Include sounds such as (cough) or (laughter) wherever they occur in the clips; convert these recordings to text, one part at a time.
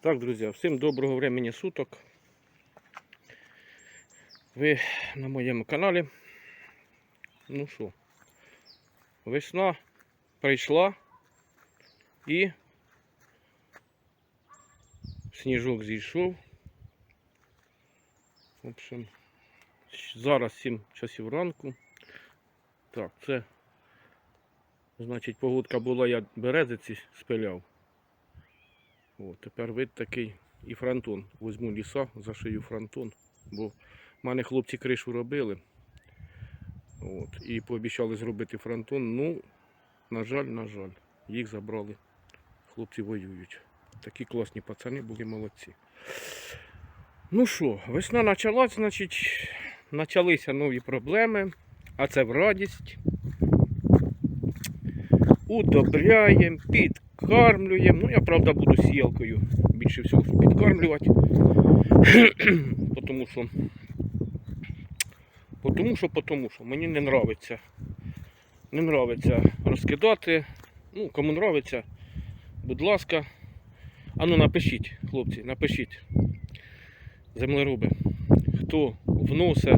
Так, друзі, всім доброго времени суток. Ви на моєму каналі. Ну що, весна прийшла і сніжок зійшов. В общем, зараз 7 часів ранку. Так, це значить погодка була, я березиці спиляв. О, тепер вид такий і фронтон. Возьму ліса, зашию фронтон. Бо в мене хлопці кришу робили. От, і пообіцяли зробити фронтон. Ну, на жаль, на жаль, їх забрали. Хлопці воюють. Такі класні пацани були молодці. Ну що, весна почалась, значить, почалися нові проблеми, а це в радість. Удобряємо, підкармлюємо. Ну, я правда буду сіялкою більше всього підкармлювати. (clears throat) Тому що, тому що, тому що мені не нравиться. Не нравиться розкидати. Ну, кому нравиться, будь ласка. А ну напишіть, хлопці, напишіть. Землероби. Хто вносить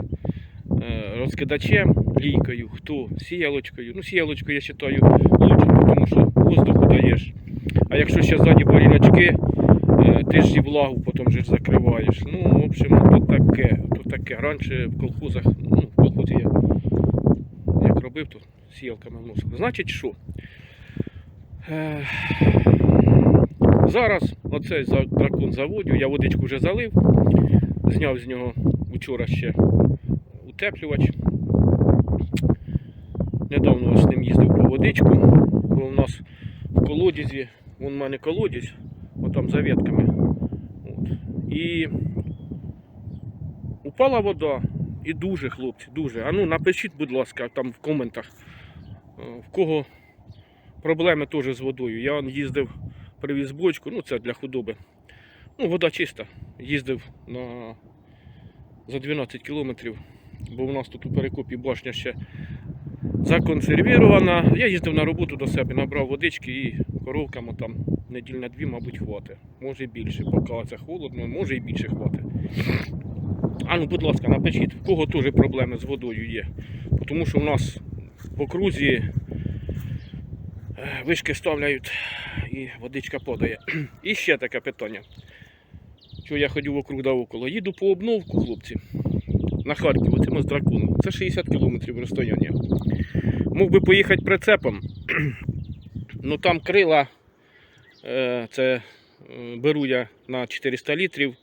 е, розкидачем, лійкою, хто сіялочкою. Ну, сіялочкою я вважаю лучше, тому що воздуху даєш. А якщо ще ззаді баріночки, е, ти ж і влагу потім ж закриваєш. Ну, в общем, то таке, то таке. Раніше в колхозах, ну, в колхозі я як робив, то сіялками вносив. Значить, що? Е, зараз оцей дракон заводю, я водичку вже залив, зняв з нього вчора ще утеплювач. Недавно ось з ним їздив по водичку, бо у нас в колодязі, вон у мене колодязь, отам за ветками. От. І упала вода. І дуже, хлопці, дуже. А ну напишіть, будь ласка, там в коментах, е, в кого проблеми теж з водою. Я їздив, привіз бочку, ну це для худоби. Ну, вода чиста. Їздив на за 12 кілометрів, бо у нас тут у перекопі башня ще законсервірована. Я їздив на роботу до себе, набрав водички і коровкам там неділь на дві, мабуть, хватить. Може і більше, поки це холодно, може і більше хватить. А ну, будь ласка, напишіть, в кого теж проблеми з водою є. Тому що в нас в окрузі е, вишки ставляють і водичка падає. (clears throat) І ще таке питання. Що я ходив вокруг да около. Їду по обновку, хлопці, (clears throat) на Харків, оцим з драконом. Це 60 кілометрів розстояння. Мог би поїхати прицепом. Ну там крила, це беру я на 400 літрів,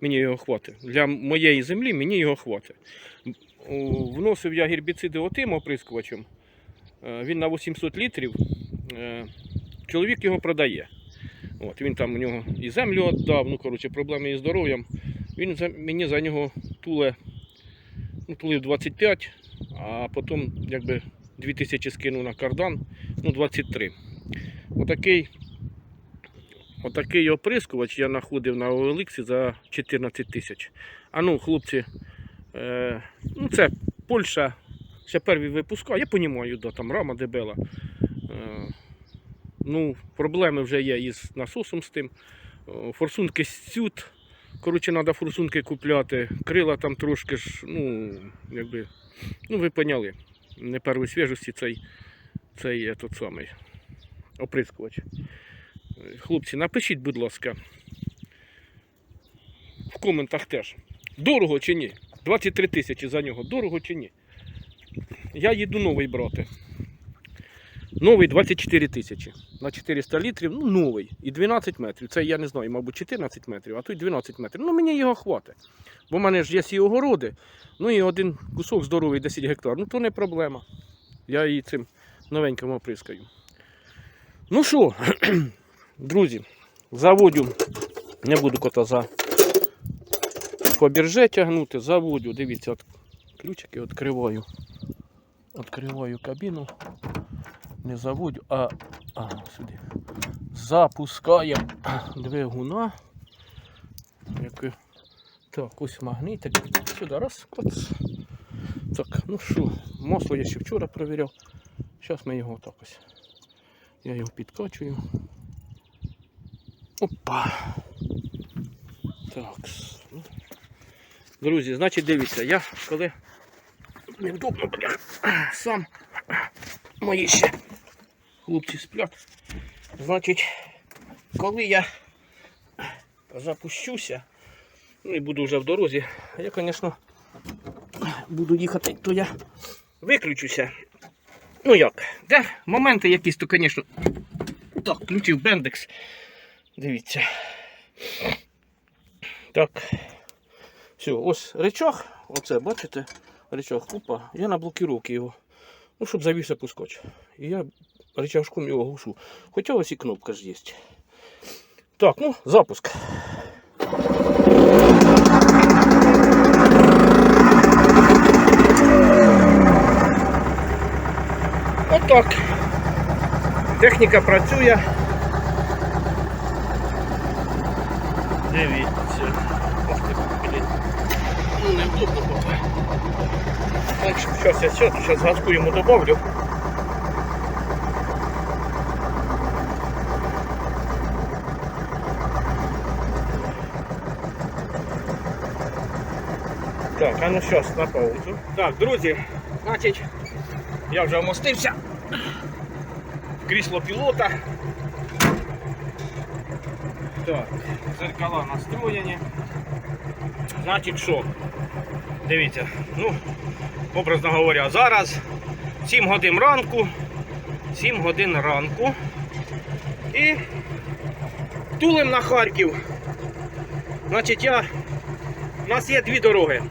мені його хватить. Для моєї землі мені його хватить. Вносив я гербіциди отим оприскувачем. Е, Він на 800 літрів. Чоловік його продає. От, він там у нього і землю віддав, ну коротше, проблеми із здоров'ям. Він мені за нього туле, тулив 25, а потім якби 2000 скинув на кардан, ну 23. Отакий, отакий оприскувач я знаходив на OLX за 14 тисяч. А ну, хлопці, е, ну це Польща, ще перший випускає, я розумію, да, там рама дебела. Е, ну, проблеми вже є із насосом з тим. Форсунки сцють. Коротше, треба форсунки купляти. Крила там трошки ж, ну, якби, ну ви поняли. Не першої свіжості цей, цей е, тот самий оприскувач. Хлопці, напишіть, будь ласка, в коментах теж. Дорого чи ні? 23 тисячі за нього. Дорого чи ні? Я їду новий брати. Новий 24 тисячі на 400 літрів, ну новий. І 12 метрів. Це я не знаю, мабуть, 14 метрів, а й 12 метрів. Ну мені його хватить. Бо в мене ж є сі огороди, ну і один кусок здоровий 10 гектар. Ну то не проблема. Я її цим новеньким оприскаю. Ну що, (clears throat) друзі, заводю, не буду кота за по бірже тягнути, заводю. Дивіться, от ключики відкриваю. Відкриваю кабіну не заводю, а, а сюди. Запускаємо двигуна. Який- Так, ось магнитик. Сюди раз. Клац. Так, ну що, Масло я ще вчора перевіряв. Зараз ми його так ось. Я його підкачую. Опа. Так. ну. Друзі, значить дивіться, я коли невдобно, сам мої ще хлопці сплять. Значить, коли я запущуся, ну і буду вже в дорозі, я, звісно, буду їхати, то я виключуся. Ну як, де моменти якісь, то, звісно. Так, включив бендекс. Дивіться. Так. Все, ось речах. Оце, бачите? Речах. Опа, я на блокіровці його. Ну, щоб завівся пускач. І я речашком його глушу. Хоча ось і кнопка ж є. Так, ну, запуск. Отак. Техніка працює. Дивіться. Ну, не вдобно поки. Так, Щас я все, зараз газку йому добавлю. Так, а ну щас на паузу. Так, друзі, значить, я вже вмостився в крісло пілота. Так, зеркала настроєні. Значить що? Дивіться, ну, образно говоря, зараз 7 годин ранку. 7 годин ранку. І тулим на Харків. Значить, я. У нас є дві дороги.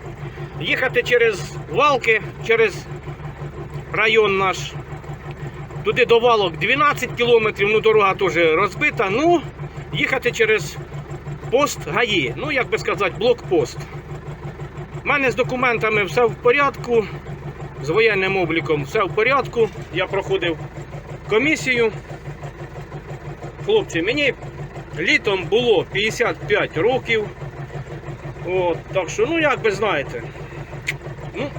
Їхати через Валки, через район наш. Туди до Валок 12 кілометрів, ну дорога теж розбита. Ну, їхати через пост ГАІ, ну як би сказати, блокпост. У мене з документами все в порядку, з воєнним обліком все в порядку. Я проходив комісію. Хлопці, мені літом було 55 років. От, так що, ну як би знаєте, ну,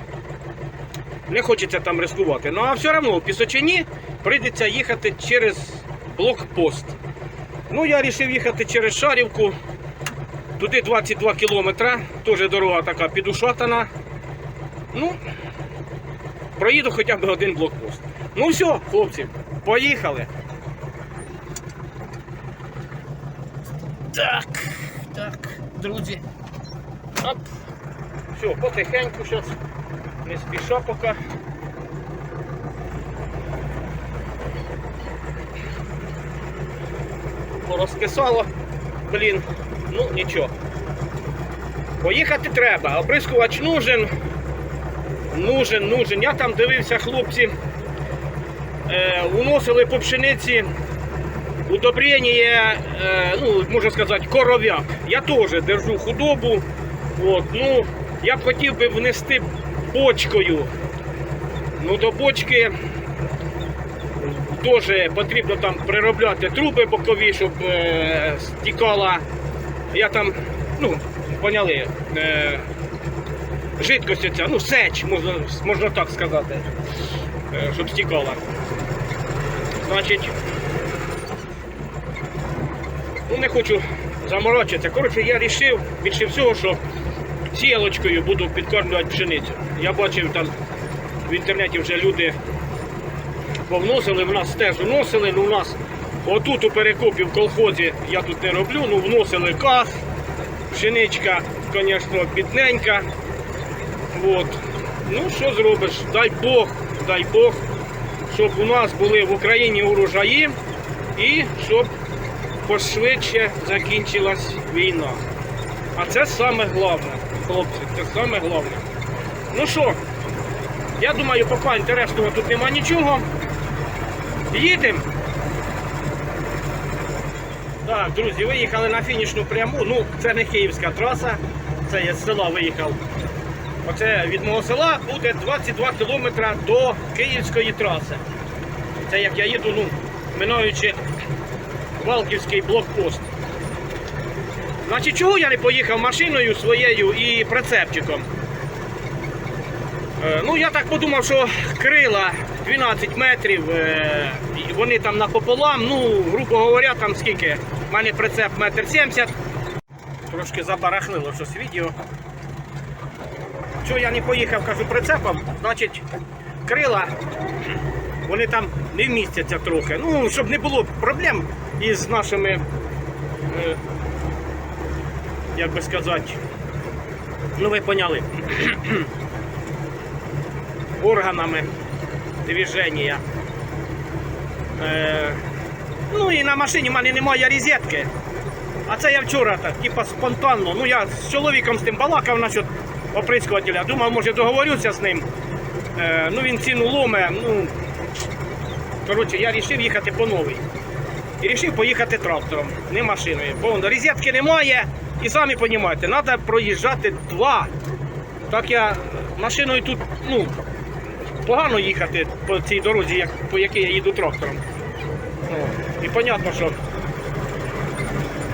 не хочеться там ризикувати. Ну а все одно в Пісочині прийдеться їхати через блокпост. Ну, я вирішив їхати через Шарівку. Туди 22 кілометри, теж дорога така підушатана. Ну, проїду хоча б один блокпост. Ну все, хлопці, поїхали. Так, так, друзі. Оп. Все, потихеньку зараз. Не спіша поки. Порозкисало. Блін, ну нічого. Поїхати треба, оприскувач нужен. Нужен, нужен. Я там дивився, хлопці. Е, уносили по пшениці удобрення, е, ну, можна сказати, коров'як. Я теж держу худобу. От, ну, я б хотів би внести бочкою. Ну, до бочки теж потрібно там приробляти труби бокові, щоб е, стікала. Я там, ну, поняли, е, жидкость ця, ну, сеч, можна, можна так сказати, е, щоб стікала. Значить, ну не хочу заморочитися. Коротше, я вирішив більше всього, що сіялочкою буду підкормлювати пшеницю. Я бачив там в інтернеті вже люди повносили, в нас теж вносили, ну в нас отут у перекопі в колхозі я тут не роблю, ну вносили каз, пшеничка, звісно, бідненька. От. Ну що зробиш? Дай Бог, дай Бог, щоб у нас були в Україні урожаї і щоб пошвидше закінчилась війна. А це саме головне, хлопці, це саме головне. Ну що, я думаю, поки інтересного тут нема нічого. Їдемо. Так, друзі, виїхали на фінішну пряму. Ну, це не київська траса, це я з села виїхав. Оце від мого села буде 22 кілометри до Київської траси. Це як я їду, ну, минаючи Валківський блокпост. Значить, чого я не поїхав машиною своєю і прицепчиком? Е, Ну, я так подумав, що крила 12 метрів, е, вони там напополам, ну, грубо говоря, там скільки? У мене прицеп метр 70. Трошки забарахлило щось відео. Що я не поїхав, кажу, прицепом, значить, крила, вони там не вмістяться трохи. Ну, щоб не було проблем із нашими, е, як би сказати, ну ви поняли (clears throat) органами движення. Е, ну і на машині в мене немає розетки. А це я вчора так, типа спонтанно. Ну я з чоловіком з тим балакав насчет оприскувателя. Думав, може договорюся з ним. Е, ну він ціну ломе. Ну, коротше, я вирішив їхати по новій. І вирішив поїхати трактором, не машиною. Бо розетки немає. І самі розумієте, треба проїжджати два. Так я машиною тут, ну, погано їхати по цій дорозі, як, по якій я їду трактором. Ну, і понятно, що.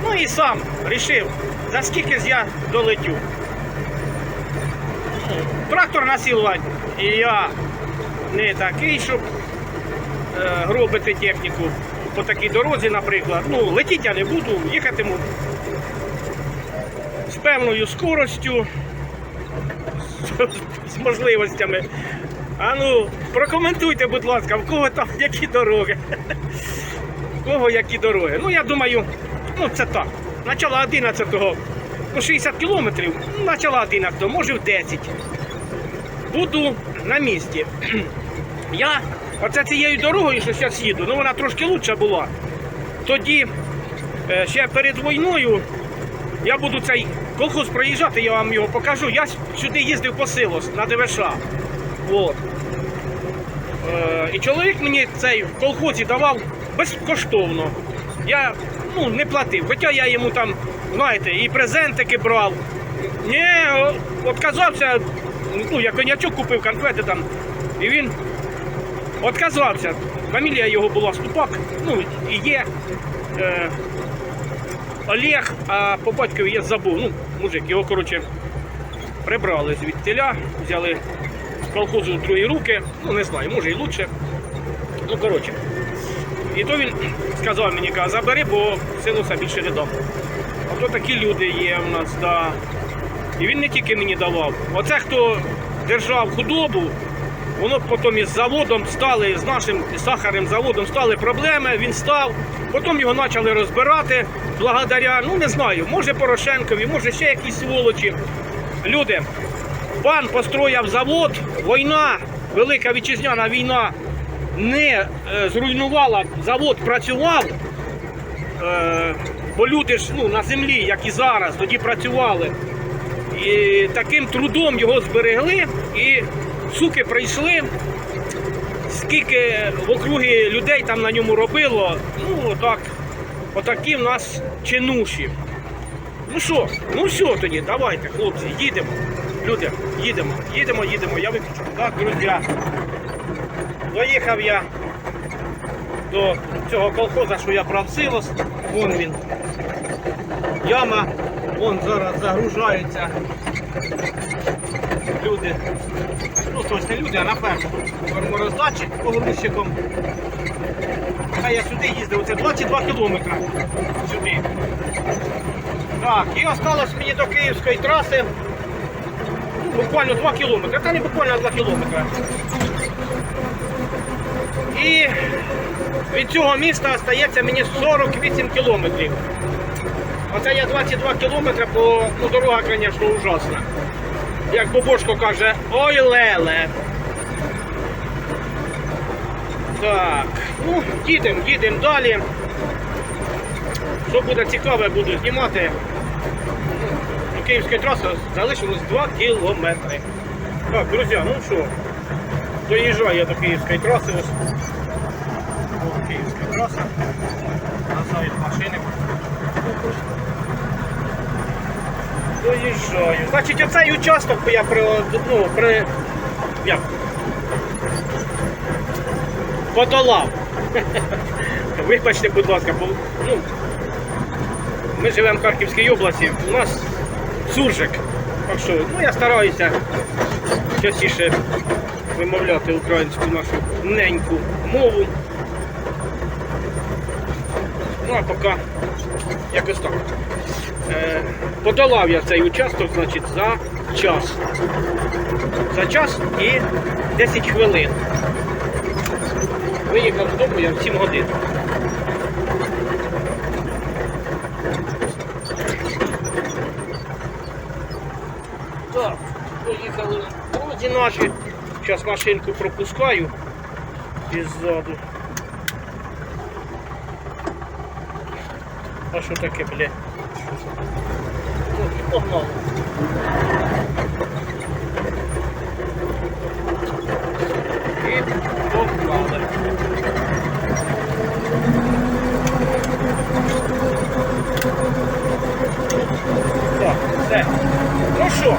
Ну і сам рішив, за скільки ж я долетю. Ну, Трактор насілувати. І я не такий, щоб е, гробити техніку по такій дорозі, наприклад. Ну, летіти я не буду, їхатиму з певною скоростю, з- можливостями. А ну, прокоментуйте, будь ласка, в кого там які дороги. В кого які дороги. Ну, я думаю, ну це так. Начало 11-го, ну 60 кілометрів, ну, начало 11-го, може в 10. Буду на місці. (clears throat) Я оце цією дорогою, що зараз їду, ну вона трошки лучша була. Тоді, е, ще перед війною, я буду цей колхоз проїжджати, я вам його покажу. Я сюди їздив по силос на ДВШ. От. Е, і чоловік мені цей в колхозі давав безкоштовно. Я ну, не платив. Хоча я йому там, знаєте, і презентики брав. Ні, отказався, ну, я конячок купив, конфети там. І він отказався. Фамілія його була Ступак, ну і є. Е, Олег, а по батькові я забув. Ну, мужик, його, коротше, прибрали звідтіля, взяли з колхозу в другі руки. Ну, не знаю, може і лучше. Ну, коротше. І то він сказав мені, каже, забери, бо силуса більше не дам. А то такі люди є в нас, да. І він не тільки мені давав. Оце хто держав худобу, воно потім із заводом стали, з нашим сахарним заводом стали проблеми, він став. Потім його почали розбирати благодаря, ну не знаю, може Порошенкові, може ще якісь сволочі. Люди, пан построїв завод, війна, велика вітчизняна війна не е, зруйнувала, завод працював. Е, бо люди ж ну, на землі, як і зараз, тоді працювали. І таким трудом його зберегли, і суки прийшли. Скільки в округі людей там на ньому робило, ну отак, отакі в нас чинуші. Ну що, ну все тоді, давайте, хлопці, їдемо. Люди, їдемо, їдемо, їдемо. Я виключу. Так, друзі. Доїхав я до цього колхоза, що я брав силос. Вон він. Яма. Вон зараз загружаються люди. Ну, не люди, а на ферму. Формороздатчик погрузчиком. А я сюди їздив, це 22 кілометри. Сюди. Так, і осталось мені до Київської траси буквально 2 кілометри. Та не буквально 2 кілометри. І від цього міста стається мені 48 кілометрів. Оце я 22 кілометри, по ну, дорога, звісно, ужасна. Як Бобошко каже, ой леле. Так, ну, їдемо, їдемо далі. Що буде цікаве, буду знімати. До Київської траси залишилось 2 кілометри. Так, друзі, ну що, доїжджаю я до Київської траси. Ось. Ось Київська траса. Назад машини. Доїжджаю. Значить, оцей участок я при, ну, при, як? Подолав. (laughs) Вибачте, будь ласка, бо ну, ми живемо в Харківській області, у нас суржик. Так що, ну я стараюся частіше вимовляти українську нашу неньку мову. Ну а поки якось так. Е, подолав я цей участок, значить, за час. За час і 10 хвилин. Виїхав з дому я в 7 годин. Так, поїхали друзі наші. Зараз машинку пропускаю іззаду. А що таке, бля? Погнали. І погнали. Так, все. Ну що,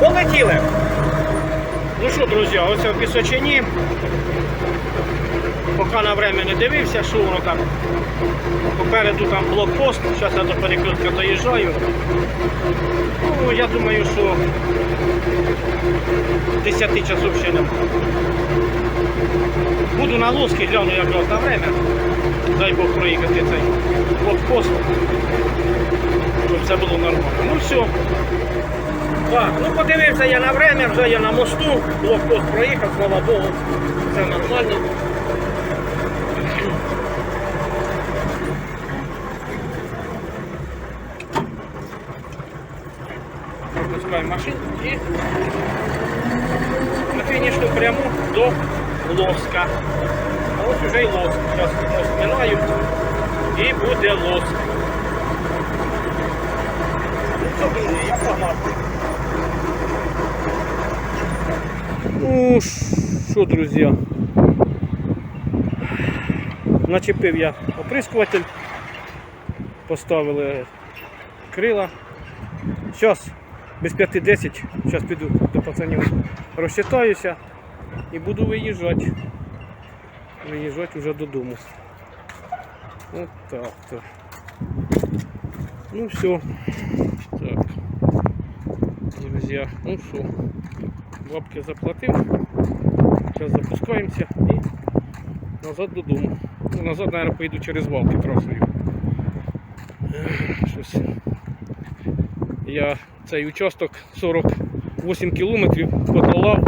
полетіли. Ну що, друзі, в Пісочині. Поки на время не дивився, що воно там. Попереду там блокпост, зараз я до перекрутка доїжджаю. Ну, я думаю, що 10 часов ще не Буду на Луцькій, гляну якраз на время. Дай Бог проїхати цей блокпост. Щоб все було нормально. Ну все. Так, ну подивився я на время, вже я на мосту, блокпост проїхав, слава Богу, все нормально. Пропускаємо машину і на фінішну пряму до Лоска. А ось уже і Лоск. Зараз мост минаю і буде Лоск. Ну що, друзі, я Ну що, друзі, начепив я оприскуватель, поставили крила. Зараз без 5-10, зараз піду до пацанів розчитаюся і буду виїжджати. Виїжджати вже додому. От так то. Ну все. Так. Друзі, ну що, бабки заплатив. Зараз запускаємося і назад додому. Ну, назад, мабуть, поїду через валки трасою. Щось. Я цей участок 48 кілометрів подолав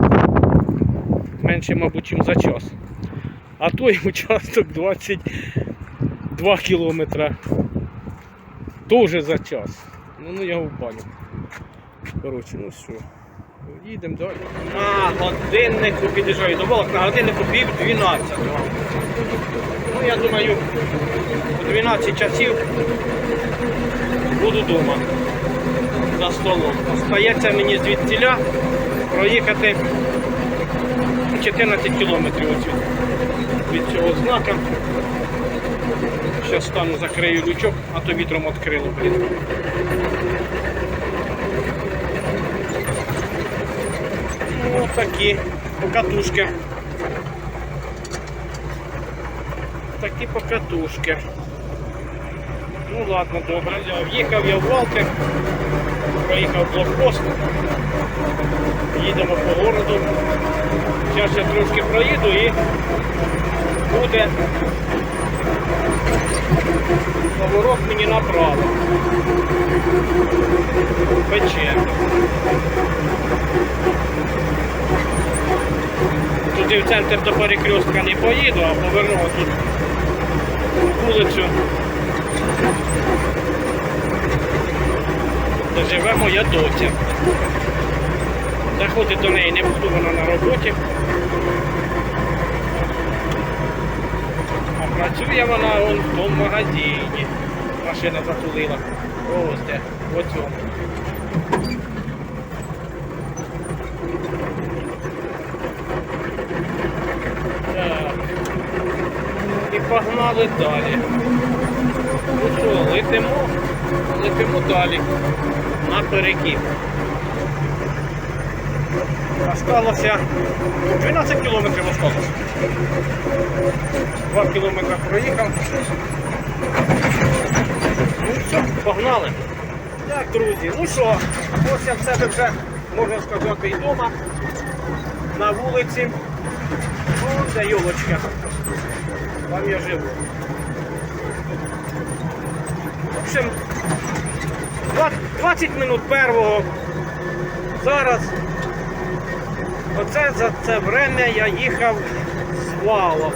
менше, мабуть, ніж за час. А той (laughs) участок 22 кілометра. Теж за час. Ну, ну я в баню. Коротше, ну що. Їдемо далі. На годиннику під'їжджаю до Волок, на годиннику пів 12. Ну, я думаю, у 12 часів буду вдома за столом. Остається мені звідтіля проїхати 14 кілометрів від, цього знака. Зараз стану, закрию лючок, а то вітром відкрило. Ось такі покатушки. Такі покатушки. Ну ладно, добре. В'їхав я в Валки, проїхав блокпост. Їдемо по городу. Зараз я трошки проїду і буде поворот мені направо. Пече. Туди в центр до перекрестка не поїду, а поверну тут вулицю. Де живе моя доця. Заходити до неї не буду, вона на роботі. А працює вона вон в тому магазині. Машина затулила. Ось де, в цьому. Так. І погнали далі. Ну що, летимо, летимо далі. На перекіп. Осталося 12 кілометрів осталося. 2 кілометри проїхав. Ну все, погнали. Так, друзі, ну що, ось я в себе вже, можна сказати, і вдома, на вулиці. Вон де йолочка. Там я живу. В общем, 20 минут первого. Зараз. Оце за це время я їхав з валом.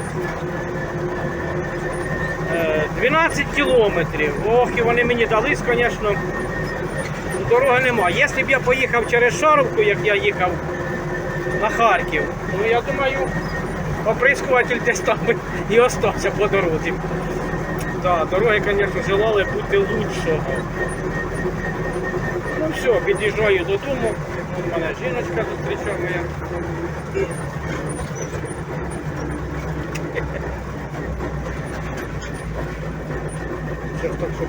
Е, 12 кілометрів. Ох, і вони мені дались, звісно. Дороги нема. Якщо б я поїхав через Шаровку, як я їхав на Харків, ну я думаю, оприскуватель десь там і остався по дорозі. Так, дороги, звісно, желали бути лучшого. Ну все, під'їжджаю додому. У мене жіночка зустрічає моя. Зараз так, щоб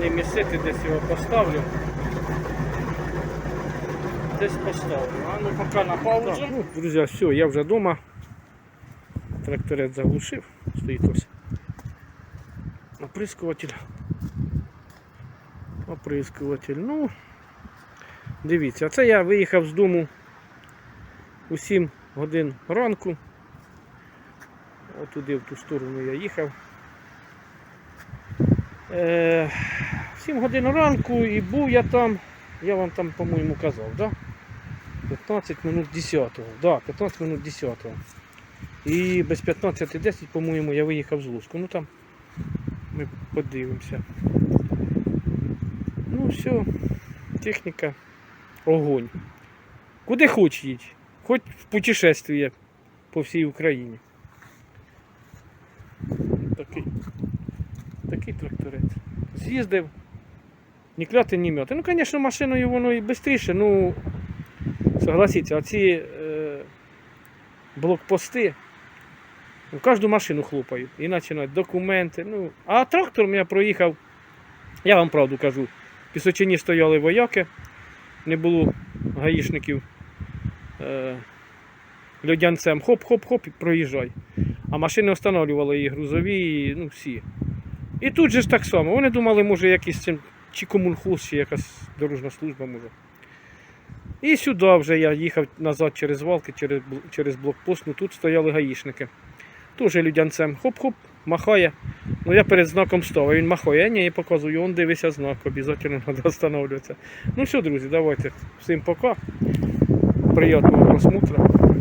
не місити, десь його поставлю. Десь поставлю. А ну поки на паузу. ну, друзі, все, я вже вдома. Тракторець заглушив, стоїть ось. Оприскуватель. Оприскуватель. Ну, дивіться, це я виїхав з дому у 7 годин ранку. Отуди в ту сторону я їхав. Е, в 7 годин ранку і був я там, я вам там, по-моєму, казав, да? 15 минут 10. Да, 15 минут 10. І без 15.10, по-моєму, я виїхав з Луцьку. Ну там ми подивимося. Ну все, техніка, огонь. Куди хоч їдь, хоч в путешествие по всій Україні. Такий, такий тракторець. З'їздив, ні кляти, ні м'яти. Ну, звісно, машиною воно і швидше, ну согласіться, а ці е, блокпости в кожну машину хлопають і починають документи. Ну, а трактором я проїхав, я вам правду кажу, в Пісочині стояли вояки, не було гаїшників. Е, льодянцем хоп-хоп-хоп проїжджай. А машини встановлювали і грузові, і ну, всі. І тут же ж так само. Вони думали, може, якийсь чи комунхоз, чи якась дорожна служба може. І сюди вже я їхав назад через валки, через, через блокпост, ну тут стояли гаїшники. Теж людянцем хоп-хоп, махає. Ну я перед знаком став, а він махає, ні, я показую, он дивися знак, обов'язково треба встановлюватися. Ну все, друзі, давайте. Всім пока. Приятного просмотру.